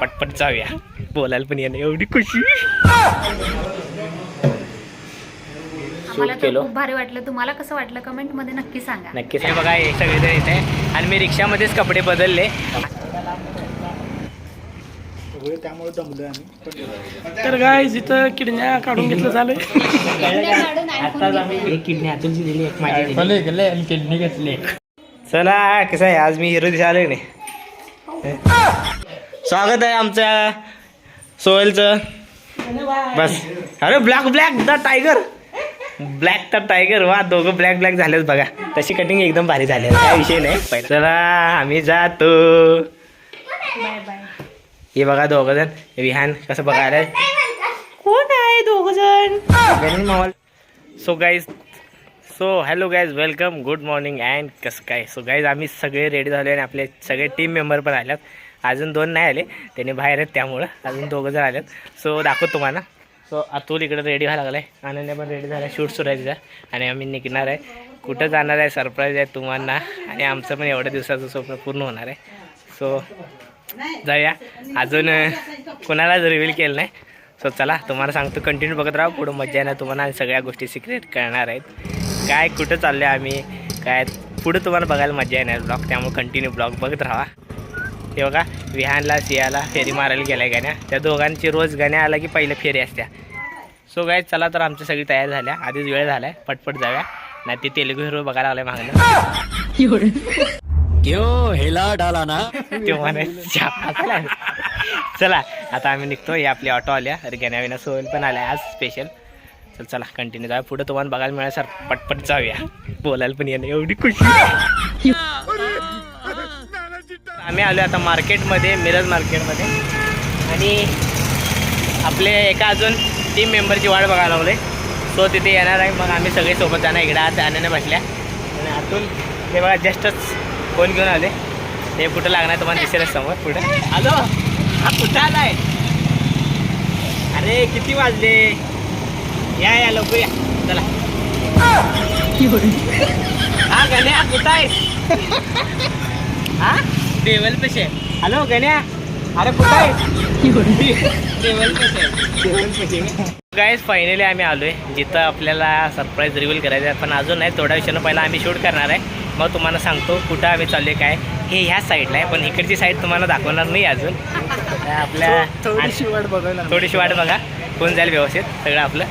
पटपट जाऊया. बोलायला पण येणं एवढी खुशी. तर. खूप भारी वाटलं. तुम्हाला कसं वाटलं? कमेंटमध्ये नक्की सांगा. नक्की हे बघा हे सगळेजण इथे आणि मी रिक्षामध्येच कपडे बदलले. तर काय इथं किडण्या काढून घेतलं झालंय आताच आम्ही एक किडनी अतुलची दिली एक माझी दिली आणि किडनी घेतली. चला कसं आहे? आज मी हिरो दिसा आलोय नाही? स्वागत आहे आमच्या सोहेलचं. बस. अरे black black the tiger black तर टायगर वा दोघं ब्लॅक ब्लॅक झालेच बघा. तशी कटिंग एकदम भारी झाली काय विषय नाही. चला आम्ही जातो. हे बघा दोघं जण. विहान कसं बघायला कोण आहे दोघ जण? So guys so hello guys welcome good morning and कसं काय? सो गाईज आम्ही सगळे रेडी झाले आणि आपले सगळे टीम मेंबर पण आल्यात. अजून दोन नाही आले. त्यांनी बाहेर आहेत त्यामुळं अजून दोघं जण आलेत. सो दाखवतो तुम्हाला. सो अतुल इकडे रेडी व्हायला लागला आहे अनन्या पण रेडी झाला शूट सुरू आहे तिचा. आणि आम्ही निघणार आहे. कुठं जाणार आहे? सरप्राईज आहे तुम्हाला आणि आमचं पण एवढ्या दिवसाचं स्वप्न पूर्ण होणार आहे. सो जाऊया. अजून कुणालाच कोणालाच रिव्हील केलं नाही. सो चला तुम्हाला सांगतो. कंटिन्यू बघत राहा. पुढं मजा येणार तुम्हाला आणि सगळ्या गोष्टी सिक्रेट करणार आहेत. काय कुठं चाललं आम्ही? काय पुढं तुम्हाला बघायला मजा येणार ब्लॉग त्यामुळे कंटिन्यू ब्लॉग बघत राहा. हे बघा विहानला सियाला फेरी मारायला गेलाय गाण्या. त्या दोघांची रोज गाण्या आला की पहिल्या फेरी असत्या. सो काय चला तर आमच्या सगळी तयार झाल्या. आधीच वेळ झालाय पटपट जाऊया. नाही ते तेलुगू हिरो बघायला आलाय मागणं क्यों हिला डाला ना. ते म्हणायचं. चला आता आम्ही निघतो. ही आपली ऑटो आल्या. गण्या विना सोयल पण आल्या. आज स्पेशल चल चला कंटिन्यू जाऊया. पुढे तुम्हाला बघायला मिळालं सर. पटपट जाऊया. बोलायला पण येणं एवढी खुशी आम्ही आलो आता मार्केटमध्ये मिरज मार्केटमध्ये. आणि आपले एका अजून टीम मेंबरची वाट बघायला लागले सो तिथे येणार आहे. मग आम्ही सगळे सोबत जाणार. इकडे आज आण्याने बसल्या. आणि आतून हे बघा जस्टच फोन घेऊन आले हे कुठं लागणार तुम्हाला दिसेल समोर. पुढं. आलो हा कुठं आलाय? अरे किती वाजले? या या लवकर या. चला. हा गण्या कुठं आहे हा? टेबल पेशे. हॅलो गण्या. अरे कुठं आहे गाईज फायनली आम्ही आलोय. जिथं आपल्याला सरप्राईज रिव्हील करायचं आहे. पण अजून नाही थोड्या दिवसानं पहिला आम्ही शूट करणार आहे. मग तुम्हाला सांगतो कुठं आम्ही चाललोय काय. हे ह्या साईडला आहे पण इकडची साईड तुम्हाला दाखवणार नाही अजून. आपल्या थोडीशी वाट बघायला थोडीशी वाट बघा. होऊन जाईल व्यवस्थित सगळं आपलं.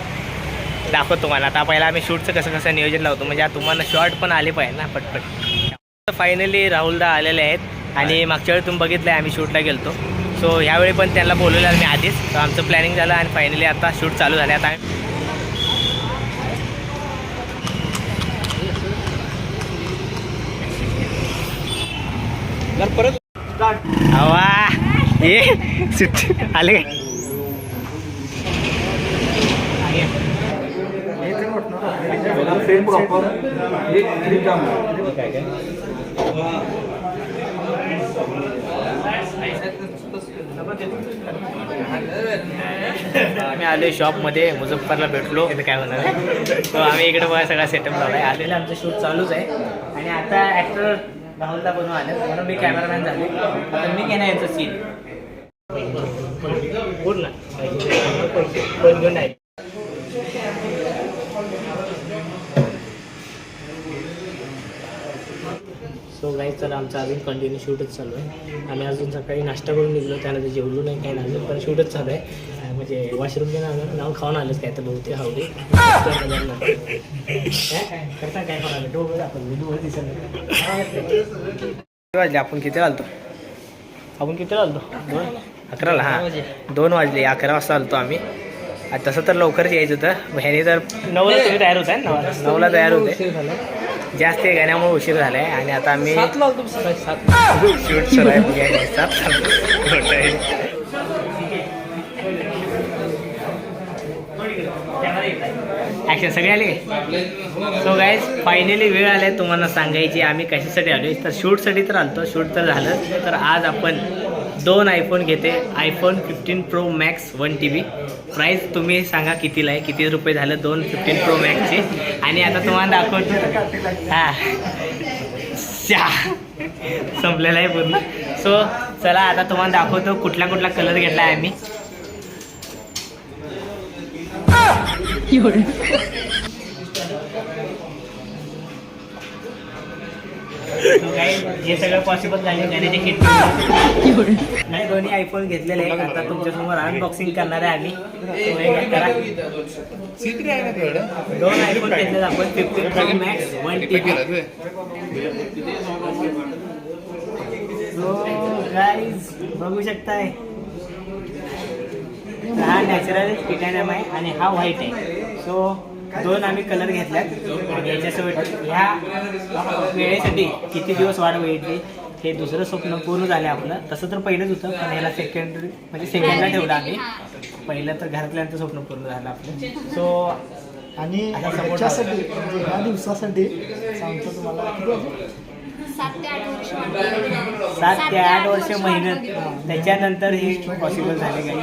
दाखवतो तुम्हाला. आता पहिला आम्ही शूटचं कसं कसं नियोजन लावतो. म्हणजे तुम्हाला शॉर्ट पण आले पाहिजे ना पटपट. फायनली राहुलदा आलेले आहेत. आणि मागच्या वेळी तुम्ही बघितलं आहे आम्ही शूटला गेलतो. सो ह्यावेळी पण त्यांना बोलवलं मी आधीच. तर आमचं प्लॅनिंग झालं आणि फायनली आता शूट चालू झालं आता परत हवा ये. सुट्टी आले काय आम्ही आलो शॉपमध्ये मुझफ्फरला भेटलो. इथं काय होणार आहे? तो आम्ही इकडे बघा सगळा सेटअप लावला आहे. आलेला आमचं शूट चालूच आहे. आणि आता ॲक्टर राहुलदा बनवून आले म्हणून मी कॅमेरामॅन झाले. आता मी घेणार यांचं सीन पूर्ण पण घेऊन आहे? गाईज चला आमचं अजून कंटिन्यू शूटच चालू आहे. आम्ही अजून सकाळी नाश्ता करून निघलो त्यानंतर जेवलो नाही काही नाही पण शूटच चालू आहे. म्हणजे वॉशरूम आलं नाव खाऊन आलंच काय तर बहुतेक हवडे करता काय खाऊन आलं डोळं आपण दिसत वाजले आपण किती आलतो? आपण किती आलतो? दोन? अकराला हां. दोन वाजले अकरा वाजता आलतो आम्ही. आता तसं तर लवकरच यायचं होतं. ह्याने तर नऊला तुम्ही तयार होत आहे नऊ नऊला तयार होते. जास्त हे गाण्यामुळे उशीर झाला आहे आणि आता आम्ही शूट सुरू आहे. आहे. ॲक्शन सगळे आले? सो गाईज फायनली वेळ आलाय तुम्हाला सांगायची. आम्ही कशासाठी आलोय? तर शूटसाठी तर आलतो. शूट तर झालं तर आज आपण दोन आयफोन घेते. IPhone fifteen pro max one T B price तुम्ही सांगा कितीला आहे? किती रुपये झालं दोन फिफ्टीन प्रो मॅक्सचे आणि आता तुम्हाला दाखवतो. हां. श्या. संपलेला आहे पूर्ण. सो चला आता तुम्हाला दाखवतो कुठला कुठला कलर घेतला आहे आम्ही हे सगळं पॉसिबल झाले नाही दोन्ही आयफोन घेतलेले आहे आता तुमच्यासमोर अनबॉक्सिंग करणार आहे आम्ही. दोन आयफोन घेतले आपण fifteen pro max one T बघू शकताय. हा नॅचरल टिटॅनियम आहे आणि हा व्हाईट आहे. सो दोन आम्ही कलर घेतल्यात. आणि याच्यासोबत ह्या वेळेसाठी किती दिवस वाढ बघितली हे दुसरं स्वप्न पूर्ण झालं आपलं. तसं तर पहिलंच होतं पण ह्याला सेकंड म्हणजे सेकंडला ठेवलं आम्ही. पहिलं तर घरातल्यांचं स्वप्न पूर्ण झालं आपलं. सो आणि ह्याच्यासाठी म्हणजे ह्या दिवसासाठी सांगतो तुम्हाला किती वाजले? सात ते आठ वर्ष वाटतं. सात ते आठ वर्ष मेहनत. त्याच्यानंतर हे पॉसिबल झाले काही.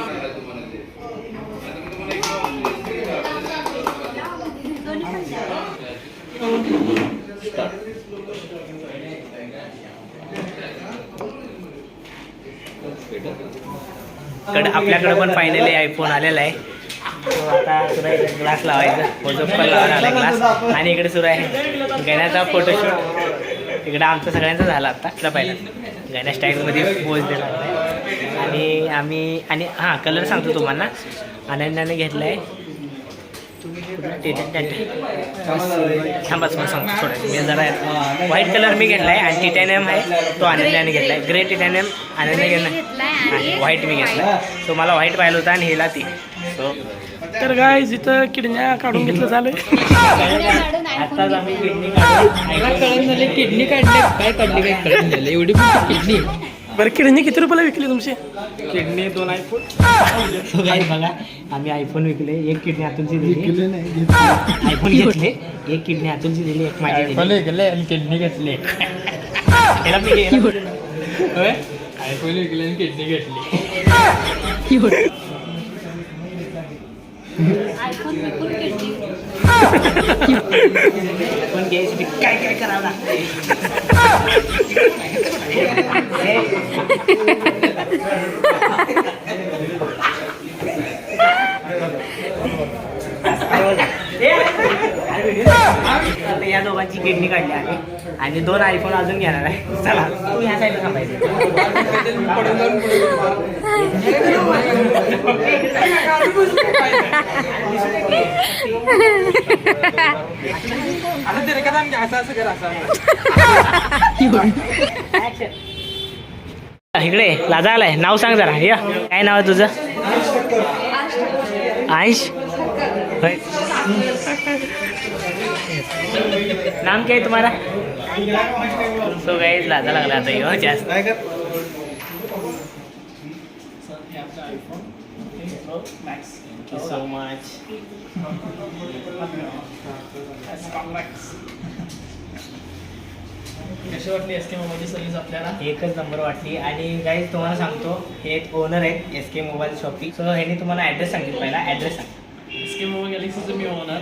कडे आपल्याकडे पण फायनली आयफोन आलेला आहे. आता सुरू आहे ग्लास लावायचा. फोटो पण लावायला आला ग्लास आणि इकडे सुरू आहे गण्याचा फोटोशूट इकडे आमचं सगळ्यांचा झाला आता आपला पहिला. गण्या स्टाईलमध्ये पोज दिला आणि आम्ही आणि हां कलर सांगतो तुम्हाला. अनन्याने घेतला आहे थांबाच मला सांगतो थोडं मी जरा व्हाईट कलर मी घेतला आहे आणि टिटॅनियम आहे. तो अनन्याने घेतला आहे ग्रे टिटॅनियम अनन्या घेतला घेतलाय आणि व्हाईट मी घेतला तो मला व्हाईट पाहिलं होता आणि हिला ती. सो तर गाईज इथं किडण्या काढून घेतलं काढून आताच iPhone आम्ही किडनी काढून किडनी काढले काय काढली काय कळून झालं एवढी किडनी बरं किडनी किती रुपयाला विकली तुमची? किडनी दोन आयफोन काही बघा आम्ही आयफोन विकले एक किडनी अतुलची दिली. केले नाही घेतले. आयफोन घेतले एक किडनी अतुलची दिली एक माझी दिली. गेले आणि किडनी घेतली. याला मी? आयफोन विकले आणि किडनी घेतली. iPhone विकून किडनी. पण घ्यायसाठी काय काय करावं लागते Yeah. या दोघांची किडनी काढली आहे. आणि दोन आयफोन अजून घेणार आहे. चला तू ह्या साईडला इकडे लाजा आलाय. नाव सांग जरा. या. काय नाव आहे तुझं? आयुष. नाम क्या है तुम्हारा सो गाइस लाजा लागला आता यो जास्त. Thank you so much. कशी वाटली एस के मोबाईलची सर्व्हिस आपल्याला? एकच नंबर वाटली. आणि गाईज तुम्हाला सांगतो हे ओनर आहेत S K mobile shopping so ह्यांनी तुम्हाला ॲड्रेस सांगितलं. पहिला ॲड्रेस सांग. एस के मोबाईल गॅलेक्सीचं मी ओनर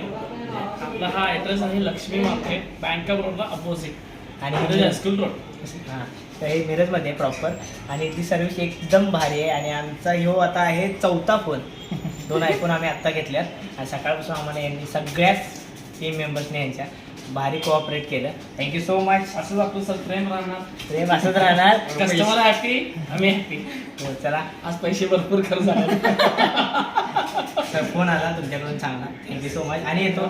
आपला हा ॲड्रेस आहे Lakshmi market bank of Baroda opposite आणि मिरज हायस्कूल रोड हां तर हे मिरजमध्ये प्रॉपर आणि इथली सर्व्हिस एकदम भारी आहे. आणि आमचा ह्यो आता आहे चौथा फोन दोन आयफोन आम्ही आत्ता घेतल्यात. आणि सकाळपासून आम्हाला यांनी सगळ्याच टीम मेंबर्सने यांच्या भारी कोऑपरेट केलं. थँक्यू सो मच असंच आपलं सर प्रेम राहणार. प्रेम असंच राहणार. कस्टमर हॅपी आम्ही हॅपी हो, चला. आज पैसे भरपूर खर्च झाले. तर फोन आला तुमच्याकडून चांगला. थँक्यू सो मच आणि येतो.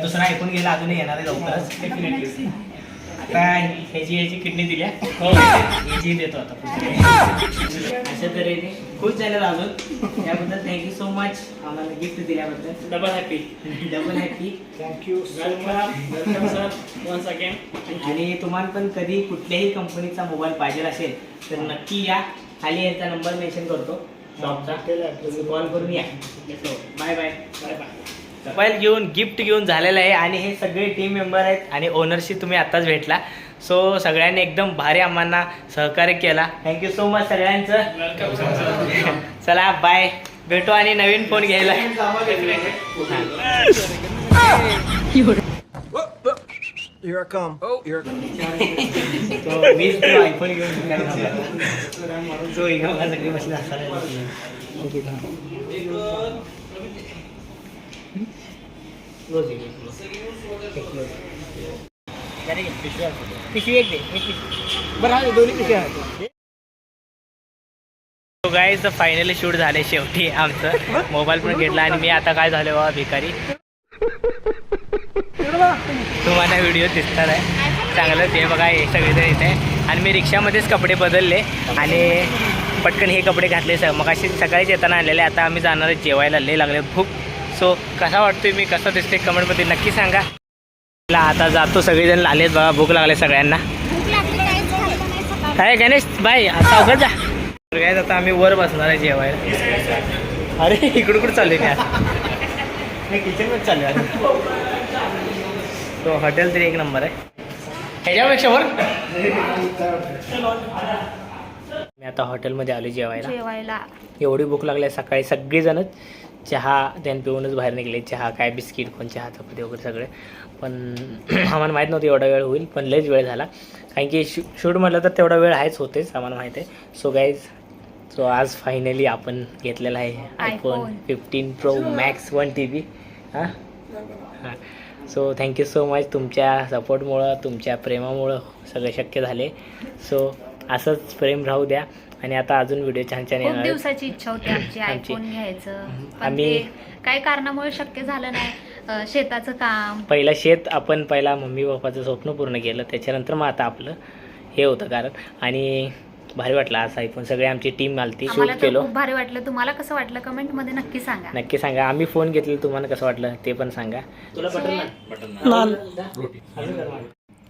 दुसरा ऐकून गेला अजूनही येणार आहे लवकरच. डेफिनेटली आता ह्याची ह्याची किडनी दिल्या ह्याची देतो आता. अशा तऱ्हेने खुश झालेलो अजून त्याबद्दल थँक्यू सो मच आम्हाला गिफ्ट दिल्याबद्दल. Double happy double happy thank you welcome welcome sir once again आणि तुम्हाला पण कधी कुठल्याही कंपनीचा मोबाईल पाहिजे असेल तर नक्की या. खाली यांचा नंबर मेन्शन करतो. शॉपचा कॉल करून या. Bye bye bye bye mobile घेऊन गिफ्ट घेऊन झालेलं आहे आणि हे सगळे टीम मेंबर आहेत आणि ओनरशी तुम्ही आत्ताच भेटला. सो सगळ्यांनी एकदम भारी आम्हाला सहकार्य केला. थँक्यू सो मच सगळ्यांचं. चला बाय भेटू आणि नवीन फोन घ्यायला. हां. here I come. Oh, here I come. तो मीच तो आयफोन घेऊन फिरायला थांबला. जो एका मला सगळी. त्याने घे, पिशवी एक दे. बरं हा दोन्ही आहेत. तो फायनली शूट झाले शेवटी आमचं मोबाईल पण घेतला आणि मी आता काय झालं बाबा भिकारी तुम्हाला व्हिडिओ दिसणार आहे. चांगलं ते बघा हे सगळेजण इथे. आणि मी रिक्षामध्येच कपडे बदलले आणि पटकन हे कपडे घातले स मग अशी सकाळीच येताना आणलेले आता आम्ही जाणार आहे जेवायला. लय लागले भूक. सो कसा वाटतोय मी? कसं दिसते कमेंटमध्ये नक्की सांगा. आता जातो. सगळेजण लालेत बघा भूक लागले सगळ्यांना. नाही काय गणेश बाय आता अवघड जा. तर काय आता आम्ही वर बसणार आहे जेवायला. अरे इकडं कुठं चालू आहे काय किचनमध्ये चालू आहे तो हॉटेल तरी एक नंबर आहे. ह्याच्यापेक्षा वर. मी आता हॉटेलमध्ये आलो जेवायला. जेवायला. एवढी भूक लागली आहे सकाळी सगळेजणच चहा त्यान पिऊनच बाहेर निघले. चहा काय बिस्किट कोण चहा चपाती वगैरे सगळे. पण आम्हाला माहीत नव्हतं एवढा वेळ होईल पण लयच वेळ झाला. कारण की शू शूट म्हटलं तर तेवढा वेळ आहेच होतेच आम्हाला माहीत आहे. सो गाईज सो आज फायनली आपण घेतलेला आहे iPhone. Fifteen pro max one T B हां? हां. सो थँक्यू सो मच तुमच्या सपोर्टमुळं तुमच्या प्रेमामुळं सगळं शक्य झाले. सो असंच प्रेम राहू द्या. आणि आता अजून व्हिडिओ छान छान येणार. दिवसाची इच्छा होती आमची. आयफोन घ्यायचं. आम्ही- काही कारणामुळे शक्य झालं नाही. शेताचं काम. पहिला शेत आपण पहिला मम्मी पप्पाचं स्वप्न पूर्ण केलं. त्याच्यानंतर मग आता आपलं हे होतं कारण. आणि भारी वाटलं आज आयफोन सगळे आमची टीम आलती आम्हाला शूट तर केलो. खूप भारी वाटलं. तुम्हाला कसं वाटलं? कमेंटमध्ये नक्की सांगा. नक्की सांगा. आम्ही फोन घेतलेला तुम्हाला कसं वाटलं? ते पण सांगा. तुला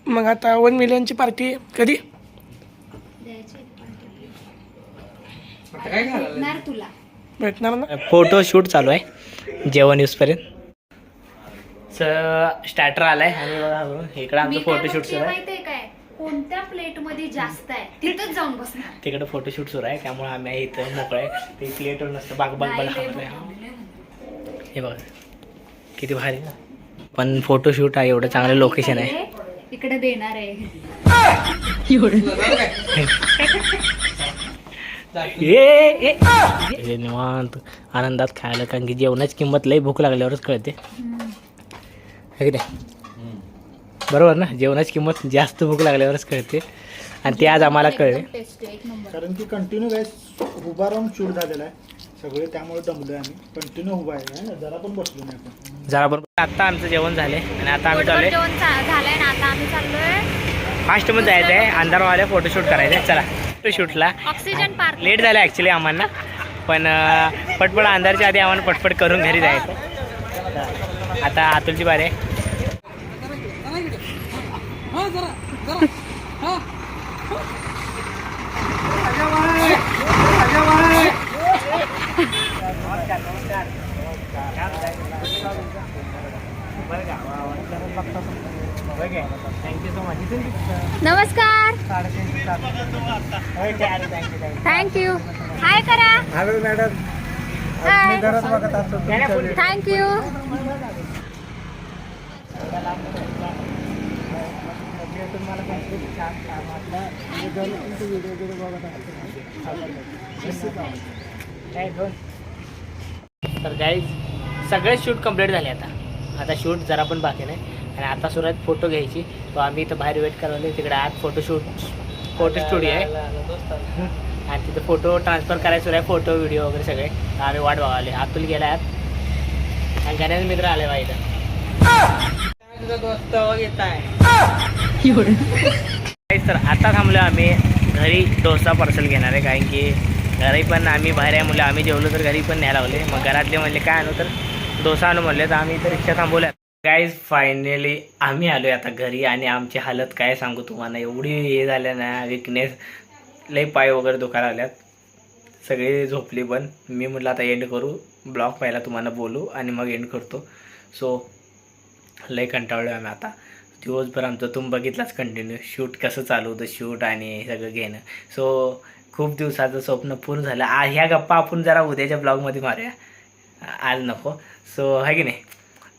मग आता वन मिलियनची पार्टी कधी? भेटणार तुला. भेटणार ना? फोटो शूट चालू आहे. जेवण पर्यंत. स्टार्टर आलाय. आणि बघा इकडं मी आमचं काय फोटोशूट सुरू आहे. माहितीये कोणत्या प्लेटमध्ये जास्त आहे? तिथंच जाऊन बसणार. तिकडे फोटोशूट सुरू आहे त्यामुळे आम्ही इथं मोकळे ते प्लेटवर नसतं बाग बाग नाही, बाग हा. हे बघा. किती भारी ना. पण फोटोशूट आहे एवढं चांगलं लोकेशन आहे. इकडे देणार आहे. निवांत. आनंदात खायला कारण की जेवणाची किंमत लई भूक लागल्यावरच कळते. है बरोबर ना? जेवणाची किंमत जास्त भूक लागल्यावरच कळते. आणि ते आज आम्हाला कळले. कारण की कंटिन्यू गॅस उभा राहून शूट झालेला आहे. सगळे त्यामुळे दमलोय आम्ही. कंटिन्यू उभा आहे जरा पण बसलो नाही आपण. जरा बरोबर आता आमचं जेवण झाले आणि आता आम्ही चाललोय. जेवण चा- झालंय ना आता आम्ही चाललोय. फास्टमध्ये जायचं आहे अंधारवाल्या फोटोशूट करायचं आहे चला फोटोशूटला ऑक्सिजन पार्क लेट झालं ॲक्च्युली आम्हाला. पण पटपट अंधारच्या आधी आम्हाला पटपट करून घरी जायचं आता अतुलची बारी थँक्यू सो मच नमस्कार. थँक्यू हाय करा हॅलो मॅडम हाय घरात बघत असतो तर गाईज सगळे शूट कंप्लीट झाले आता. आता शूट जरा पण बाकी नाही. आणि आता सुरुवात फोटो घ्यायची. तो आम्ही इथं बाहेर वेट करून तिकडे आज फोटोशूट फोटो स्टुडिओ आहे. आणि तिथे फोटो ट्रान्सफर करायचं सुरू आहे. फोटो व्हिडिओ वगैरे सगळे. आम्ही वाट बघावले अतुल गेला आत. आणि गणेश मित्र आले बा इथं. तर आता थांबलो आम्ही. घरी डोसा पार्सल घेणार आहे कारण की घरी पण आम्ही बाहेर आहे म्हणलं आम्ही जेवलो तर घरी पण न्यायला लावले मग घरातले म्हणले काय आणू? तर डोसा आणू म्हणले. तर आम्ही इथं रिक्षा थांबवल्या. गाईज फायनली आम्ही आलोय आता घरी आणि आमची हालत काय सांगू तुम्हाला? एवढी हे झाल्या ना विकनेस लई पाय वगैरे दुखायला आल्यात सगळे झोपली पण. मी म्हटलं आता एंड करू. ब्लॉग पहिला तुम्हाला बोलू आणि मग एंड करतो. सो लय कंटाळलो आम्ही आता. दिवसभर आमचं तुम्ही बघितलाच कंटिन्यू शूट कसं चालू होतं शूट आणि हे सगळं घेणं. सो खूप दिवसाचं स्वप्न पूर्ण झालं. आ ह्या गप्पा आपण जरा उद्याच्या ब्लॉगमध्ये मारूया. आज नको. सो आहे की नाही?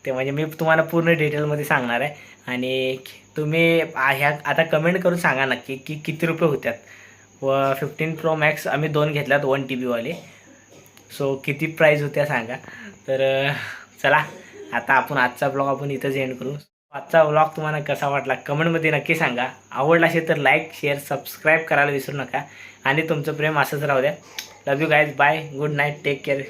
ते म्हणजे मी तुम्हाला पूर्ण डिटेलमध्ये सांगणार आहे. आणि तुम्ही ह्या आता कमेंट करून सांगा नक्की की किती रुपये होत्यात. व फिफ्टीन प्रो मॅक्स आम्ही दोन घेतल्यात वन टी बीवाले सो किती प्राईज होत्या सांगा. तर चला. आता आपण आजचा ब्लॉग आपण इथंच एंड करू. आजचा ब्लॉग तुम्हाला कसा वाटला कमेंटमध्ये नक्की सांगा. आवडला असेल तर लाईक शेअर सबस्क्राईब करायला विसरू नका. आणि तुमचं प्रेम असंच राहू द्या. Love you guys bye good night take care